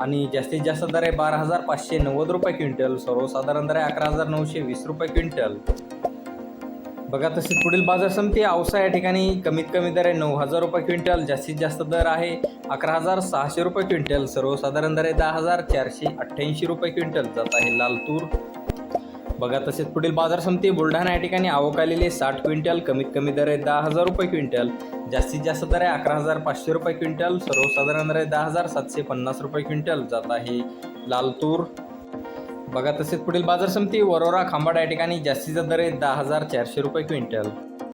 आणि जास्तीत जास्त दर आहे बारा हजार पाचशे नव्वद रुपये क्विंटल सर्वसाधारण दर आहे अकरा हजार नऊशे वीस रुपये क्विंटल. बघा तशी पुढील बाजार समिती औसा या ठिकाणी कमीत कमी दर आहे नऊ हजार रुपये क्विंटल जास्तीत जास्त दर आहे अकरा हजार सहाशे रुपये क्विंटल सर्वसाधारण दर आहे दहा हजार चारशे अठ्ठ्याऐंशी रुपये क्विंटल. जात आहे लाल तूर बघा तसेच पुढील बाजार समिती बुलढाणा या ठिकाणी आवक आलेली साठ क्विंटल कमीत कमी दर आहे दहा हजार रुपये क्विंटल. जास्तीत जास्त दर आहे अकरा हजार पाचशे रुपये क्विंटल. सर्वसाधारण दर आहे दहा हजार सातशे पन्नास रुपये क्विंटल. जात आहे लालतूर. बघा तसेच पुढील बाजार समिती वरोरा खांबाड या ठिकाणी जास्तीचा दर आहे दहा हजार चारशे रुपये क्विंटल.